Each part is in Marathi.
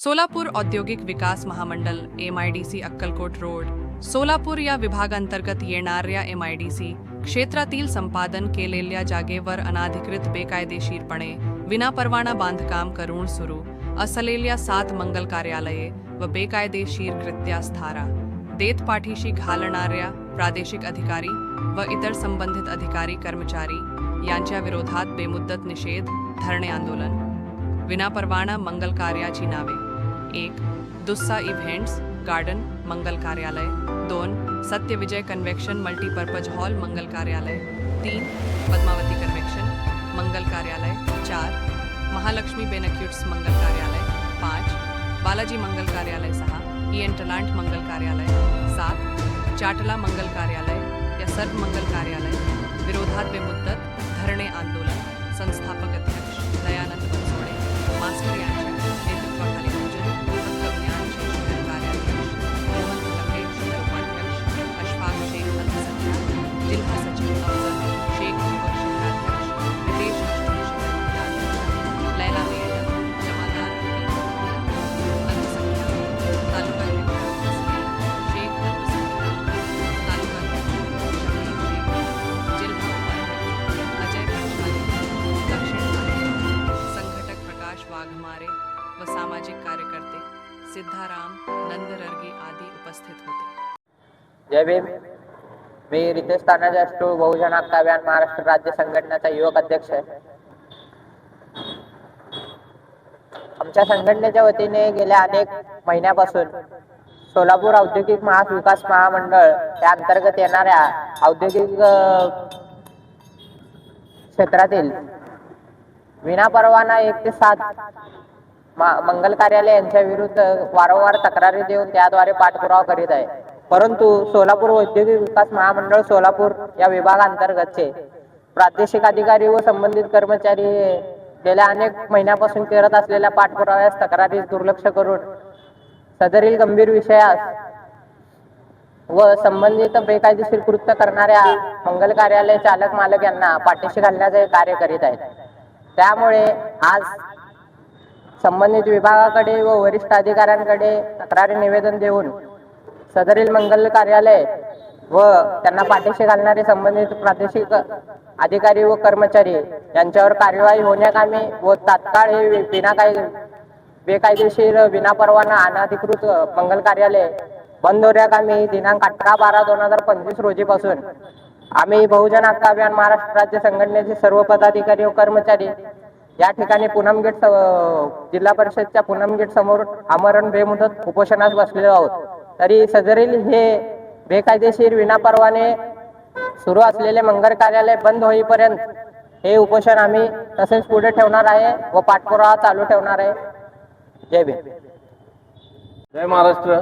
सोलापूर औद्योगिक विकास महामंडळ M I D C Akkalkot road. Solapur या विभागांतर्गत येणाऱ्या एम आय डी सी क्षेत्रातील संपादन केलेल्या जागेवर अनाधिकृत बेकायदेशीरपणे विनापरवाना बांधकाम करून सुरू असलेल्या सात मंगल कार्यालये व बेकायदेशीर कृत्यास धारा देत पाठीशी घालणाऱ्या प्रादेशिक अधिकारी व इतर संबंधित अधिकारी कर्मचारी यांच्या विरोधात बेमुद्दत निषेध धरणे आंदोलन. विनापरवाना मंगल कार्याची नावे. एक, दुस्सा इव्हेंट्स गार्डन, मंगल कार्यालय। दोन, Satya Vijay convention multipurpose hall, मंगल कार्यालय। तीन, पद्मावती कन्वेक्शन, मंगल कार्यालय। चार, महालक्ष्मी बेनक्यूट्स मंगल कार्यालय। पाँच, बालाजी मंगल कार्यालय सहा इएंटलांट मंगल कार्यालय। सात, चाटला मंगल कार्यालय या सर्व मंगल कार्यालय। विरोधात बेमुदत धरणे आंदोलन। संस्थापक अध्यक्ष दयानंद बनसोडे। मास्टर यांच्या जय भीम. मी रितेश तानाजी अष्टू बहुजन हक्क अभियान महाराष्ट्र राज्य संघटनेचा युवक अध्यक्ष आहे. आमच्या संघटनेच्या वतीने गेल्या अनेक महिन्यापासून सोलापूर औद्योगिक महाविकास महामंडळ या अंतर्गत येणाऱ्या औद्योगिक क्षेत्रातील क्षेत्रातील विनापरवाना एक ते सात मंगल कार्यालय यांच्या विरुद्ध वारंवार तक्रारी देऊन त्याद्वारे पाठपुरावा करीत आहे. परंतु सोलापूर औद्योगिक विकास महामंडळ सोलापूर या विभागांतर्गतचे प्रादेशिक अधिकारी व संबंधित कर्मचारी हे गेल्या अनेक महिन्यापासून करत असलेल्या पाठपुराव्यास तक्रारीस दुर्लक्ष करून सदरील गंभीर विषयास व संबंधित बेकायदेशीर कृत्य करणाऱ्या मंगल कार्यालय चालक मालक यांना पाठीशी घालण्याचे कार्य करीत आहेत. त्यामुळे आज संबंधित विभागाकडे व वरिष्ठ अधिकाऱ्यांकडे तक्रारी निवेदन देऊन सदरील मंगल कार्यालय व त्यांना पाठीशी घालणारे संबंधित प्रादेशिक अधिकारी व कर्मचारी यांच्यावर कार्यवाही होण्याकामी व तात्काळ हे विना काही बेकायदेशीर विनापरवाना अनाधिकृत मंगल कार्यालय बंद होण्याकामी दिनांक अठरा बारा दोन हजार पंचवीस रोजीपासून आम्ही बहुजन हक्क अभियान महाराष्ट्र राज्य संघटनेचे सर्व पदाधिकारी व कर्मचारी या ठिकाणी पूनम गेट जिल्हा परिषदच्या पुनमगेट समोर आमरण बेमुदत उपोषणास बसलेलो आहोत. तरी सदरील हे बेकायदेशीर विनापरवाने सुरू असलेले मंगल कार्यालय बंद होईपर्यंत हे उपोषण आम्ही तसेच पुढे ठेवणार आहे व पाठपुरावा चालू ठेवणार आहे. जय भीम. जय महाराष्ट्र.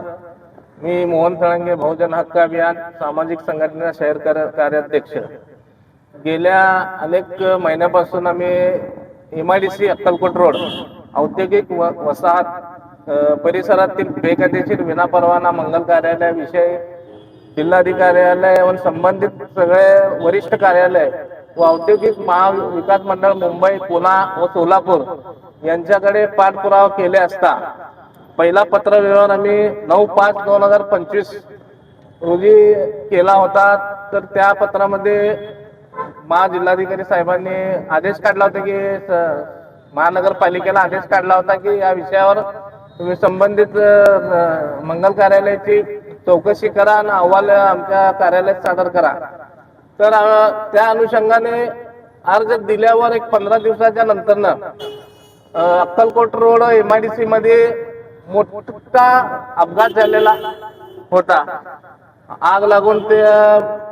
मी मोहन फळंगे बहुजन हक्क अभियान सामाजिक संघटना शहर कार्याध्यक्ष. गेल्या अनेक महिन्यापासून आम्ही M I D C Akkalkot road औद्योगिक व वसाहत परिसरातील बेकायदेशीर विनापरवाना मंगल कार्यालयाविषयी जिल्हाधिकार्यालय व संबंधित सगळे वरिष्ठ कार्यालय व औद्योगिक महाविकास मंडळ मुंबई पुणा व सोलापूर यांच्याकडे पाठपुरावा केले असता पहिला पत्र व्यवहार आम्ही नऊ पाच दोन हजार पंचवीस रोजी केला होता. तर त्या पत्रामध्ये महाजिल्हाधिकारी साहेबांनी आदेश काढला होता की महानगरपालिकेला आदेश काढला होता की या विषयावर तुम्ही संबंधित मंगल कार्यालयाची चौकशी करा आणि अहवाल आमच्या कार्यालयात सादर करा. तर त्या अनुषंगाने अर्ज दिल्यावर एक पंधरा दिवसाच्या नंतरनं Akkalkot road M I D C मध्ये मोठा अपघात झालेला होता. आग लागून ते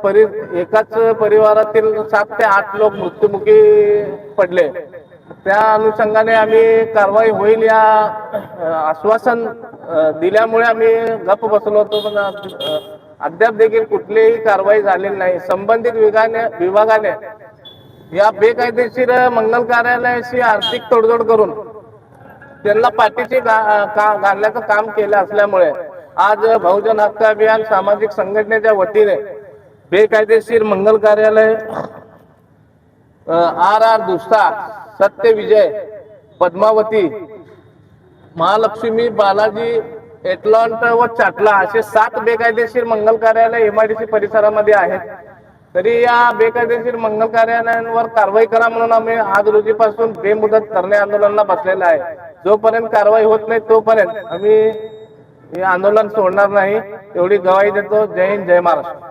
परि एकाच परिवारातील सात ते आठ लोक मृत्युमुखी पडले. त्या अनुषंगाने आम्ही कारवाई होईल या आश्वासन दिल्यामुळे आम्ही गप्प बसलो होतो पण अद्याप देखील कुठलीही कारवाई झालेली नाही. संबंधित विभागाने विभागाने या बेकायदेशीर मंगल कार्यालयाशी आर्थिक तोडजोड करून त्यांना पाठीशी घालण्याचं काम केलं असल्यामुळे आज बहुजन हक्क अभियान सामाजिक संघटनेच्या वतीने बेकायदेशीर मंगल कार्यालय आर आर दुसरा सत्य विजय पद्मावती. महालक्ष्मी बालाजी एटलॉन्ट व चाटला असे सात बेकायदेशीर मंगल कार्यालय एमआयडीसी परिसरामध्ये आहेत. तरी या बेकायदेशीर मंगल कार्यालयांवर कारवाई करा म्हणून आम्ही आज रोजीपासून बेमुदत धरणे आंदोलनाला बसलेलं आहे. जोपर्यंत कारवाई होत नाही तोपर्यंत आम्ही हे आंदोलन सोडणार नाही. एवढी गवाही देतो. जय हिंद जय महाराष्ट्र.